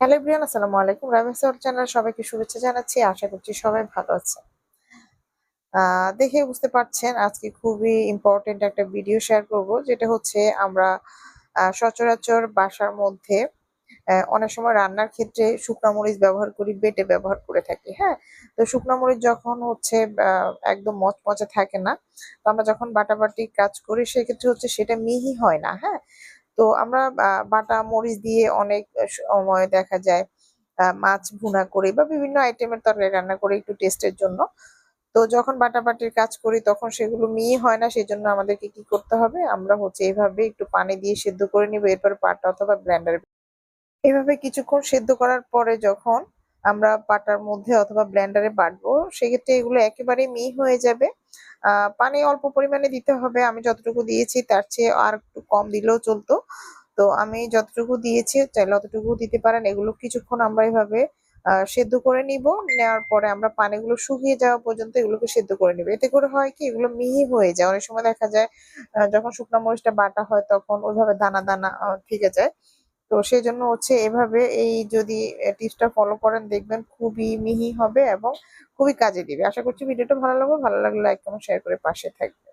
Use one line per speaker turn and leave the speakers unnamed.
Hello everyone, আসসালামু আলাইকুম। Rameshwar channel সবাইকে শুভেচ্ছা জানাচ্ছি। আশা করছি সবাই ভালো আছে দেখে বুঝতে পারছেন আজকে খুবই ইম্পর্টেন্ট একটা ভিডিও শেয়ার করব, যেটা হচ্ছে আমরা সচরাচর বাসার মধ্যে অনেক সময় রান্নার ক্ষেত্রে শুকনা মরিচ ব্যবহার করি, বেটে ব্যবহার করে থাকি হ্যাঁ? তো শুকনা মরিচ যখন হচ্ছে একদম মচমচে থাকে না, তো আমরা যখন বাটাবাটি কাজ করি, সেক্ষেত্রে হচ্ছে সেটা মিহি হয় না হ্যাঁ? তো আমরা বাটা মরিচ দিয়ে অনেক সময় দেখা যায় মাছ ভুনা করে বা বিভিন্ন আইটেমের তরকারি রান্না করে একটু টেস্টের জন্য। তো যখন বাটাবাটির কাজ করি তখন সেগুলো মিহি হয় না সেই জন্য আমাদেরকে কি করতে হবে? আমরা হচ্ছে এভাবে একটু পানি দিয়ে সেদ্ধ করে নিব, এরপর পাটা অথবা ব্লেন্ডার এভাবে কিছুক্ষণ সেদ্ধ করার পরে যখন আমরা পাটার মধ্যে অথবা ব্লেন্ডারে বাটবো। সেক্ষেত্রে এগুলো একেবারে মিহি হয়ে যাবে। পানি অল্প পরিমাণে দিতে হবে। আমি যতটুকু দিয়েছি তার চেয়ে আর একটু কম দিলেও চলতো। তো আমি যতটুকু দিয়েছি, চাইলে অতটুকু দিতে পারেন। এগুলো কিছুক্ষণ আমরা এভাবে সেদ্ধ করে নিব। নেওয়ার পরে আমরা পানিগুলো শুকিয়ে যাওয়া পর্যন্ত এগুলোকে সেদ্ধ করে নিব। এতে করে হয় কি, এগুলো মিহি হয়ে যায়। অনেক সময় দেখা যায় যখন শুকনো মরিচটা বাটা হয়, তখন ওইভাবে দানা দানা থেকে যায়। তো সেই জন্য হচ্ছে এভাবে এই যদি টিপসটা ফলো করেন, দেখবেন খুবই মিহি হবে এবং খুবই কাজে দিবে। আশা করছি ভিডিওটা ভালো লাগবে। ভালো লাগলে লাইক কমেন্ট শেয়ার করে পাশে থাকবে